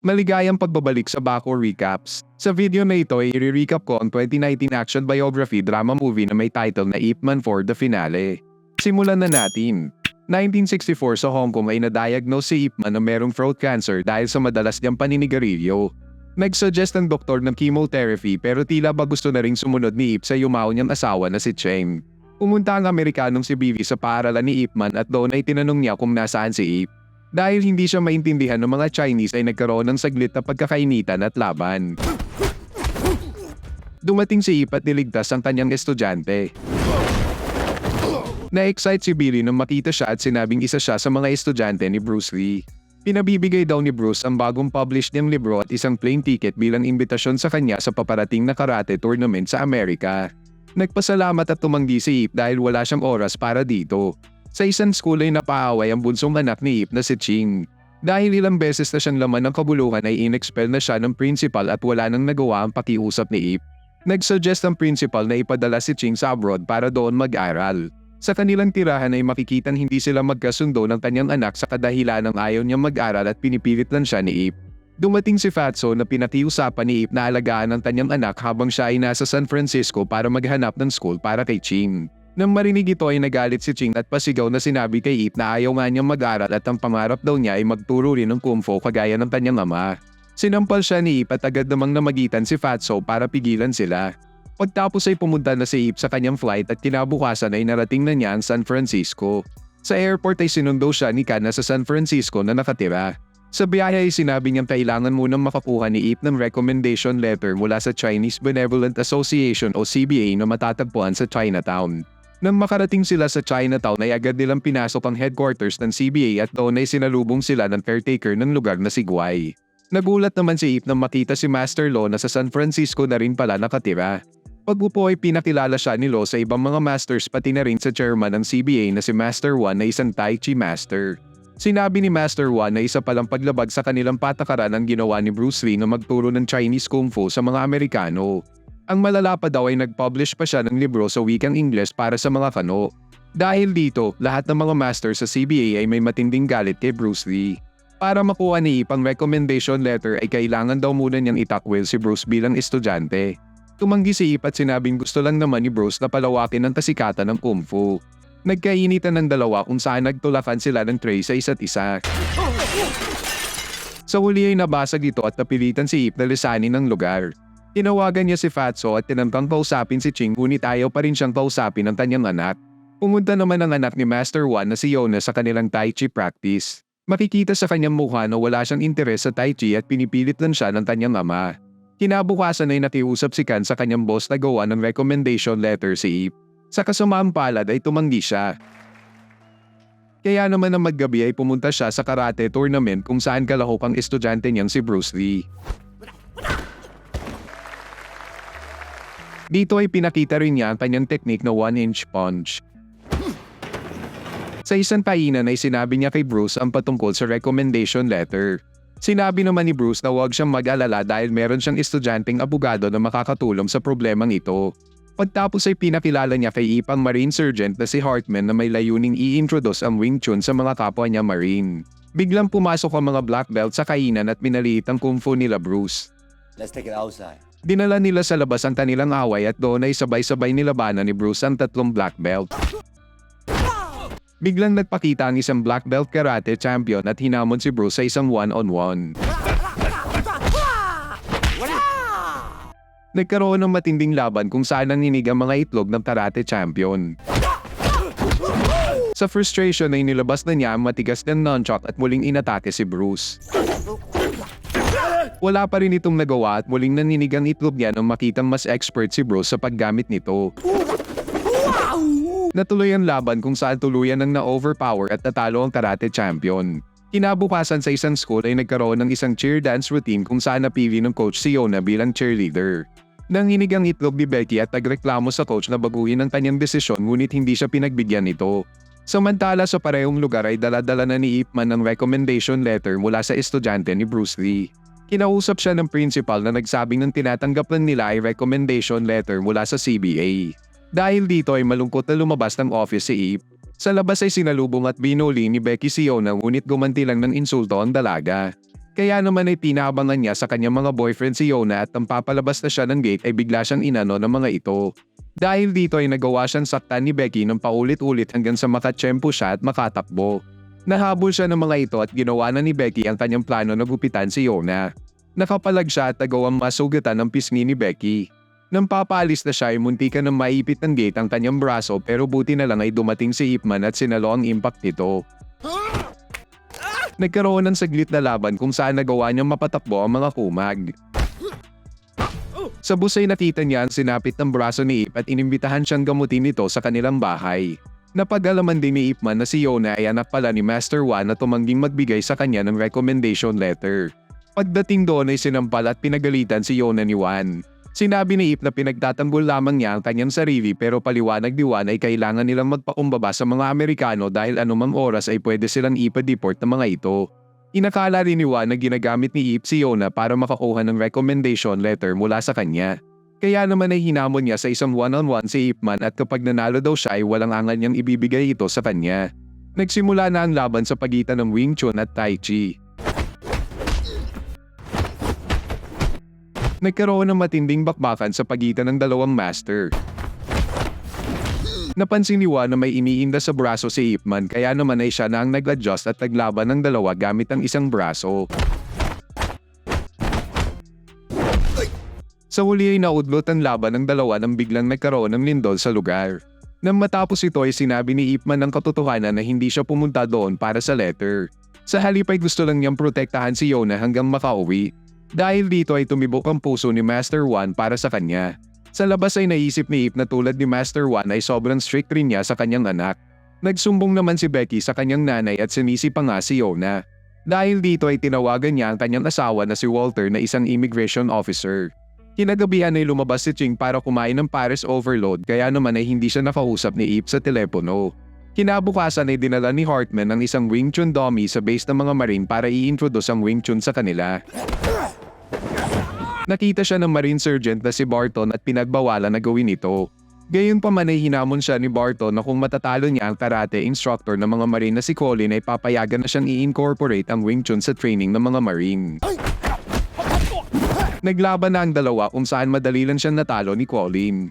Maligayang pagbabalik sa Bako Recaps. Sa video na ito ay i-recap ko ang 2019 action biography drama movie na may title na Ip Man for the Finale. Simulan na natin. 1964 sa Hong Kong ay na-diagnose si Ip Man na merong throat cancer dahil sa madalas niyang paninigarilyo. Nag-suggest ang doktor ng chemotherapy pero tila ba gusto na ring sumunod ni Ip sa yumaw niyang asawa na si Cheng. Pumunta ang Amerikanong si Vivi sa paaralan ni Ip Man at doon ay tinanong niya kung nasaan si Ip. Dahil hindi siya maintindihan ng mga Chinese ay nagkaroon ng saglit na pagkakainitan at laban. Dumating si Ip at niligtas ang kanyang estudyante. Na-excite si Billy nung makita siya at sinabing isa siya sa mga estudyante ni Bruce Lee. Pinabibigay daw ni Bruce ang bagong published niyang libro at isang plane ticket bilang imbitasyon sa kanya sa paparating na karate tournament sa Amerika. Nagpasalamat at tumanggi si Ip dahil wala siyang oras para dito. Sa isang school ay napaaway ang bunsong anak ni Ip na si Ching. Dahil ilang beses na siyang laman ng kabuluhan ay inexpel na siya ng principal at wala nang nagawa ang pakiusap ni Ip. Nagsuggest ang principal na ipadala si Ching sa abroad para doon mag-aral. Sa kanilang tirahan ay makikitang hindi sila magkasundo ng kanyang anak sa kadahilan ng ayaw niyang mag-aral at pinipilit lang siya ni Ip. Dumating si Fatso na pinakiusapan ni Ip na alagaan ang kanyang anak habang siya ay nasa San Francisco para maghanap ng school para kay Ching. Nang marinig ito ay nagalit si Ching at pasigaw na sinabi kay Ip na ayaw nga niyang mag-aral at ang pangarap daw niya ay magturo rin ng kung fu kagaya ng kanyang ama. Sinampal siya ni Ip at agad namang namagitan si Fatso para pigilan sila. Pagtapos ay pumunta na si Ip sa kanyang flight at kinabukasan ay narating na niya ang San Francisco. Sa airport ay sinundo siya ni Kana sa San Francisco na nakatira. Sa biyahe ay sinabi niyang kailangan munang makakuha ni Ip ng recommendation letter mula sa Chinese Benevolent Association o CBA na matatagpuan sa Chinatown. Nang makarating sila sa Chinatown ay agad nilang pinasok ang headquarters ng CBA at doon ay sinalubong sila ng caretaker ng lugar na si Guay. Nagulat naman si Ip nang makita si Master Lo na sa San Francisco na rin pala nakatira. Pag-upo ay pinakilala siya ni Lo sa ibang mga masters pati na rin sa chairman ng CBA na si Master Wan na isang Tai Chi Master. Sinabi ni Master Wan na isa palang paglabag sa kanilang patakaran ang ginawa ni Bruce Lee na magturo ng Chinese Kung Fu sa mga Amerikano. Ang malala pa daw ay nag-publish pa siya ng libro sa wikang Ingles para sa mga kano. Dahil dito, lahat ng mga master sa CBA ay may matinding galit kay Bruce Lee. Para makuha ni Ip ang recommendation letter ay kailangan daw muna niyang itakwil si Bruce bilang estudyante. Tumanggi si Ip at sinabing gusto lang naman ni Bruce na palawakin ang kasikatan ng Kung Fu. Nagkainitan ng dalawa kung saan nagtulakan sila ng tray sa isa't isa. Sa huli ay nabasag ito at napilitan si Ip na lisanin ng lugar. Tinawagan niya si Fatso at tinantang kausapin si Ching ngunit ayaw pa rin siyang kausapin ng kanyang anak. Pumunta naman ang anak ni Master Wan na si Yona sa kanilang Tai Chi practice. Makikita sa kanyang mukha na wala siyang interes sa Tai Chi at pinipilit lang siya ng kanyang ama. Kinabukasan ay nakiusap si Kan sa kanyang boss na gawa ng recommendation letter si Ip. Sa kasamaang palad ay tumanggi siya. Kaya naman ang maggabi ay pumunta siya sa karate tournament kung saan kalahok ang estudyante niyang si Bruce Lee. Dito ay pinakita rin niya ang kanyang technique na one-inch punch. Sa isang painan ay sinabi niya kay Bruce ang patungkol sa recommendation letter. Sinabi naman ni Bruce na huwag siyang mag-alala dahil meron siyang estudyanteng abogado na makakatulong sa problemang ito. Pagtapos ay pinakilala niya kay Ipang Marine Sergeant na si Hartman na may layuning i-introduce ang Wing Chun sa mga kapwa niya Marine. Biglang pumasok ang mga black belt sa kainan at minaliit ang kung fu nila Bruce. Let's take it outside. Dinala nila sa labas ang kanilang away at doon ay sabay-sabay nilabanan ni Bruce ang tatlong black belt. Biglang nagpakita ang isang black belt karate champion at hinamon si Bruce sa isang one-on-one. Nagkaroon ng matinding laban kung saan nanginig ang mga itlog ng karate champion. Sa frustration ay nilabas na niya ang matigas ng nunchuck at muling inatake si Bruce. Wala pa rin itong nagawa at muling naninig ang itlog niya nang makitang mas expert si Bruce sa paggamit nito. Natuloy ang laban kung saan tuluyan ng na-overpower at natalo ang karate champion. Kinabukasan sa isang school ay nagkaroon ng isang cheer dance routine kung saan napili ng coach si Yona bilang cheerleader. Nanginig ang itlog ni Becky at nagreklamo sa coach na baguhin ang kanyang desisyon ngunit hindi siya pinagbigyan nito. Samantala sa parehong lugar ay daladala na ni Ipman ng recommendation letter mula sa estudyante ni Bruce Lee. Kinausap siya ng principal na nagsabing ng tinatanggap lang nila ay recommendation letter mula sa CBA. Dahil dito ay malungkot na lumabas ng office si Ip. Sa labas ay sinalubong at binuli ni Becky si Yona ngunit gumanti lang ng insulto ang dalaga. Kaya naman ay pinaabangan niya sa kanyang mga boyfriend si Yona at nang papalabas na siya ng gate ay bigla siyang inano ng mga ito. Dahil dito ay nagawa siyang saktan ni Becky ng paulit-ulit hanggang sa makatsyempo siya at makatakbo. Nahabol siya ng mga ito at ginawa na ni Becky ang kanyang plano na gupitan si Yona. Nakapalag siya at nagawang masugatan ng pisngi ni Becky. Nang papaalis na siya ay munti ka nang maipit ng gate ang kanyang braso pero buti na lang ay dumating si Ipman at sinalo ang impact nito. Nagkaroon ng saglit na laban kung saan nagawa niyang mapatakbo ang mga kumag. Sa bus ay nakita niya ang sinapit ng braso ni Ip at inimbitahan siyang gamutin ito sa kanilang bahay. Napag-alaman din ni Ipman na si Yona ay anak pala ni Master Wan na tumangging magbigay sa kanya ng recommendation letter. Pagdating doon ay sinampal at pinagalitan si Yona ni Wan. Sinabi ni Ip na pinagtatanggol lamang niya ang kanyang sarili pero paliwanag ni Wan ay kailangan nilang magpakumbaba sa mga Amerikano dahil anumang oras ay pwede silang ipa-deport ng mga ito. Inakala rin ni Wan na ginagamit ni Ip si Yona para makakuha ng recommendation letter mula sa kanya. Kaya naman ay hinamon niya sa isang one-on-one si Ipman at kapag nanalo daw siya ay walang angal niyang ibibigay ito sa kanya. Nagsimula na ang laban sa pagitan ng Wing Chun at Tai Chi. Nagkaroon ng matinding bakbakan sa pagitan ng dalawang master. Napansin ni Juan na may iniinda sa braso si Ipman kaya naman ay siya na ang nag-adjust at naglaban ng dalawa gamit ang isang braso. Sa huli ay naudlot ang laban ng dalawa nang biglang nagkaroon ng lindol sa lugar. Nang matapos ito ay sinabi ni Ipman ng katotohanan na hindi siya pumunta doon para sa letter. Sa halip ay gusto lang niyang protektahan si Yona hanggang makauwi. Dahil dito ay tumibok ang puso ni Master One para sa kanya. Sa labas ay naisip ni Ip na tulad ni Master One ay sobrang strict rin niya sa kanyang anak. Nagsumbong naman si Becky sa kanyang nanay at sinisi pa nga si Yona. Dahil dito ay tinawagan niya ang kanyang asawa na si Walter na isang immigration officer. Kinagabihan ay lumabas si Ching para kumain ng Paris overload kaya naman ay hindi siya nakausap ni Ip sa telepono. Kinabukasan ay dinala ni Hartman ang isang Wing Chun dummy sa base ng mga Marine para i-introduce ang Wing Chun sa kanila. Nakita siya ng Marine Sergeant na si Barton at pinagbawalan na gawin ito. Gayon pa man ay hinamon siya ni Barton na kung matatalo niya ang karate instructor ng mga Marine na si Colin ay papayagan na siyang i-incorporate ang Wing Chun sa training ng mga Marine. Naglaban na ang dalawa kung saan madali lang siyang natalo ni Colin.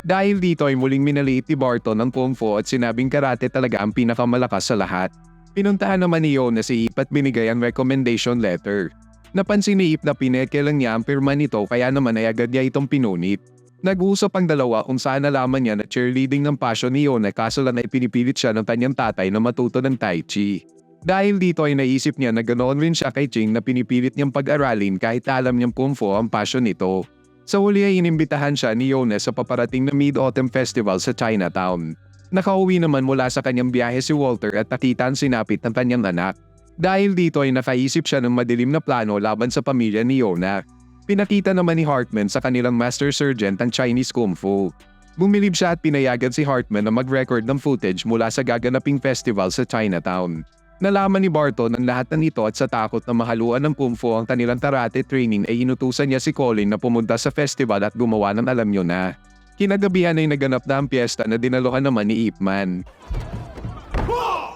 Dahil dito ay muling minaliit ni Barton ang Kung Fu at sinabing karate talaga ang pinakamalakas sa lahat. Pinuntahan naman ni Yon na si Ip at binigay ang recommendation letter. Napansin ni Ip na pineke lang niya ang pirma nito kaya naman ay agad niya itong pinunit. Nag-uusap ang dalawa kung saan nalaman niya na cheerleading ng passion ni Yona kaso lang ay pinipilit siya ng kanyang tatay na matuto ng Tai Chi. Dahil dito ay naisip niya na ganoon rin siya kay Ching na pinipilit niyang pag-aralin kahit alam niyang Kung Fu ang passion nito. Sa huli ay inimbitahan siya ni Yona sa paparating na Mid-Autumn Festival sa Chinatown. Nakauwi naman mula sa kanyang biyahe si Walter at nakita ang sinapit ng kanyang anak. Dahil dito ay nakaisip siya ng madilim na plano laban sa pamilya ni Yona. Pinakita naman ni Hartman sa kanilang Master Sergeant ang Chinese Kung Fu. Bumilib siya at pinayagan si Hartman na mag-record ng footage mula sa gaganaping festival sa Chinatown. Nalaman ni Barton ang lahat ng ito at sa takot na mahaluan ng Kung Fu ang kanilang karate training ay inutusan niya si Colin na pumunta sa festival at gumawa ng alam nyo na. Kinagabihan ay naganap na ang piyesta na dinaluhan naman ni Ipman.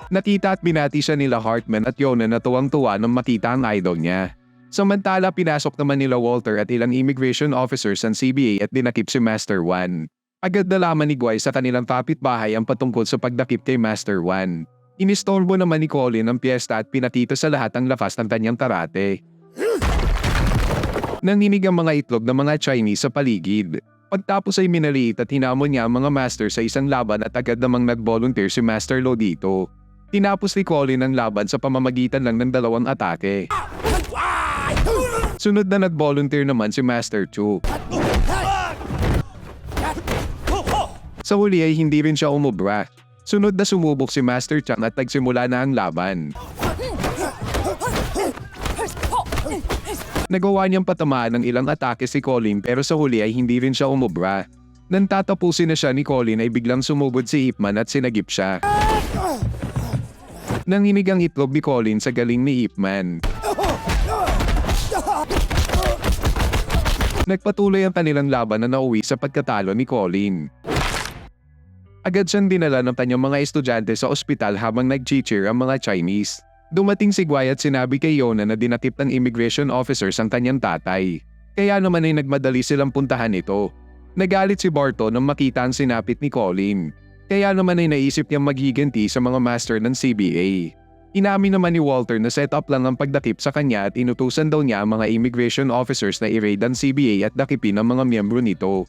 Nakita at binati siya nila Hartman at Yona na tuwang-tuwa nang makita ang idol niya. Samantala pinasok naman nila Walter at ilang immigration officers ng CBA at dinakip si Master One. Agad nalaman ni Guy sa kanilang kapitbahay ang patungkol sa pagdakip kay Master One. Inistorbo naman ni Colin ang piyesta at pinatito sa lahat ang lakas ng kanyang karate. Nanginig ang mga itlog ng mga Chinese sa paligid. Pagtapos ay minaliit at hinamon niya ang mga master sa isang laban at agad namang nag-volunteer si Master Lo dito. Tinapos ni Colin ang laban sa pamamagitan lang ng dalawang atake. Sunod na nag-volunteer naman si Master Chu. Sa huli ay hindi rin siya umubra. Sunod na sumubok si Master Chang at nagsimula na ang laban. Nagawa niyang patamaan ng ilang atake si Colin pero sa huli ay hindi rin siya umubra. Nang tatapusin na siya ni Colin ay biglang sumubod si Ipman at sinagip siya. Nanginig ang itlog ni Colin sa galing ni Ipman. Nagpatuloy ang kanilang laban na nauwi sa pagkatalo ni Colin. Agad siyang dinala ng kanyang mga estudyante sa ospital habang nag-cheer ang mga Chinese. Dumating si Guy at sinabi kay Yona na dinakip ng immigration officers ang kanyang tatay. Kaya naman ay nagmadali silang puntahan ito. Nagalit si Barton nang makita ang sinapit ni Colin. Kaya naman ay naisip niyang maghiganti sa mga master ng CBA. Inamin naman ni Walter na set up lang ang pagdakip sa kanya at inutusan daw niya ang mga immigration officers na i-raid ang CBA at dakipin ang mga miyembro nito.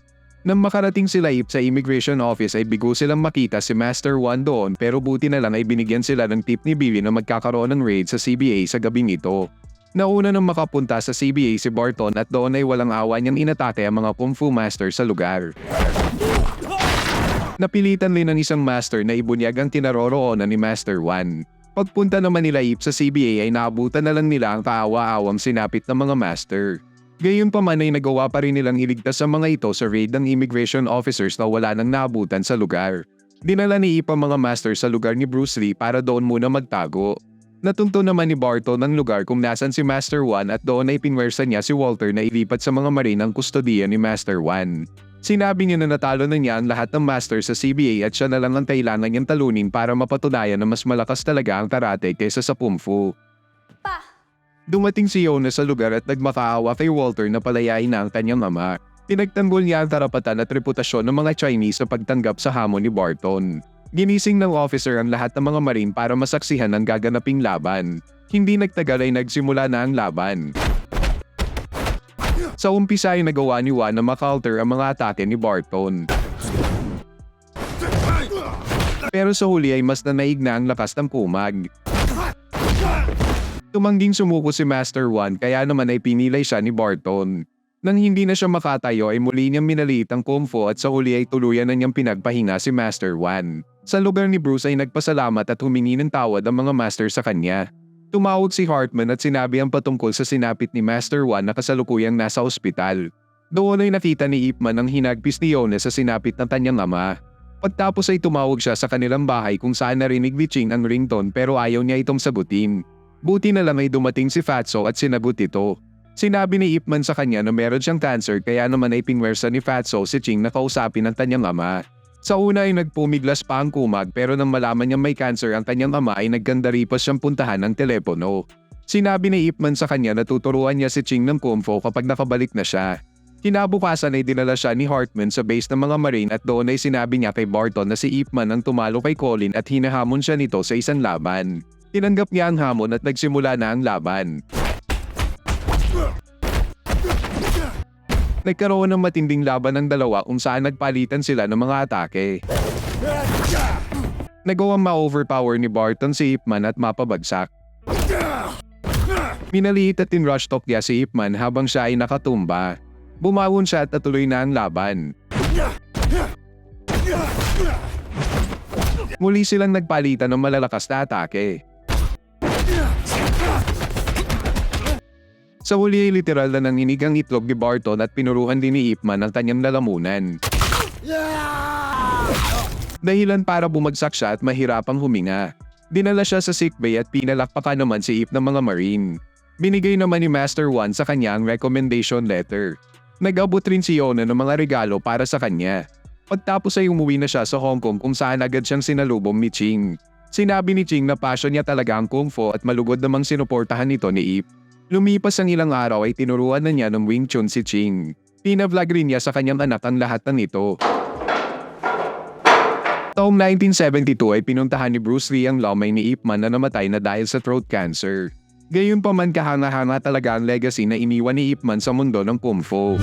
Nang makarating sila sa immigration office ay bigo silang makita si Master Juan doon pero buti na lang ay binigyan sila ng tip ni Billy na magkakaroon ng raid sa CBA sa gabing ito. Nauna nang makapunta sa CBA si Barton at doon ay walang awa niyang inatake ang mga Kung Fu Master sa lugar. Napilitan din ng isang master na ibunyag ang tinaroroonan ni Master Juan. Pagpunta naman nila Ip sa CBA ay naabutan na lang nila ang kaawa-awang sinapit ng mga master. Gayunpaman ay nagawa pa rin nilang iligtas ang mga ito sa raid ng immigration officers na wala nang naabutan sa lugar. Dinala ni Ip ang mga master sa lugar ni Bruce Lee para doon muna magtago. Natunto naman ni Barton ang lugar kung nasan si Master Juan at doon ay pinwersa niya si Walter na ilipat sa mga marin ang kustodiya ni Master Juan. Sinabi niya na natalo na niya ang lahat ng master sa CBA at siya na lang ang kailangan niyang talunin para mapatunayan na mas malakas talaga ang karate kaysa sa Pumfu. Dumating si Yona sa lugar at nagmakaawa kay Walter na palayain na ang kanyang ama. Pinagtanggol niya ang karapatan at reputasyon ng mga Chinese sa pagtanggap sa hamon ni Barton. Ginising ng officer ang lahat ng mga marine para masaksihan ang gaganaping laban. Hindi nagtagal ay nagsimula na ang laban. Sa umpisa ay nagawa ni Juan na makalter ang mga atake ni Barton. Pero sa huli ay mas nanaig na ang lakas ng kumag. Tumangging sumuko si Master One kaya naman ay pinilay siya ni Barton. Nang hindi na siya makatayo ay muli niyang minaliit ang Kung Fu at sa huli ay tuluyan na niyang pinagpahinga si Master One. Sa lugar ni Bruce ay nagpasalamat at humingi ng tawad ang mga master sa kanya. Tumawag si Hartman at sinabi ang patungkol sa sinapit ni Master One na kasalukuyang nasa ospital. Doon ay nakita ni Ip Man ang hinagpis ni Yone sa sinapit ng kanyang ama. Pagtapos ay tumawag siya sa kanilang bahay kung saan narinig ni Ching ang ringtone pero ayaw niya itong sagutin. Buti na lang ay dumating si Fatso at sinagot ito. Sinabi ni Ip Man sa kanya na meron siyang cancer kaya naman ay pinwersa ni Fatso si Ching na kausapin ang kanyang ama. Sa una ay nagpumiglas pa ang kumag pero nang malaman niyang may cancer ang kanyang ama ay naggandaripas siyang puntahan ng telepono. Sinabi ni Ip Man sa kanya na tuturuan niya si Ching ng Kung Fu kapag nakabalik na siya. Kinabukasan ay dinala siya ni Hartman sa base ng mga Marine at doon ay sinabi niya kay Barton na si Ip Man ang tumalo kay Colin at hinahamon siya nito sa isang laban. Tinanggap niya ang hamon at nagsimula na ang laban. Nagkaroon ng matinding laban ng dalawa kung saan nagpalitan sila ng mga atake. Nagawang ma-overpower ni Barton si Ipman at mapabagsak. Minaliit at tinrush talk niya si Ipman habang siya ay nakatumba. Bumawon siya at natuloy na ang laban. Muli silang nagpalitan ng malalakas na atake. Sa huli ay literal na nanginig ang itlog ni Barton at pinuruhan din ni Ipman ang kanyang lalamunan. Dahilan para bumagsak siya at mahirapang huminga. Dinala siya sa sickbay at pinalakpakan naman si Ip ng mga marine. Binigay naman ni Master One sa kanya ang recommendation letter. Nag-abot rin si Yona ng mga regalo para sa kanya. Pagtapos ay umuwi na siya sa Hong Kong kung saan agad siyang sinalubong ni Ching. Sinabi ni Ching na passion niya talaga ang Kung Fu at malugod namang sinuportahan nito ni Ip. Lumipas ang ilang araw ay tinuruan na niya ng Wing Chun si Ching. Pinavlog rin niya sa kanyang anak ang lahat ng ito. Taong 1972 ay pinuntahan ni Bruce Lee ang lomay ni Ip Man na namatay na dahil sa throat cancer. Gayunpaman kahanga-hanga talaga ang legacy na iniwan ni Ip Man sa mundo ng Kung Fu.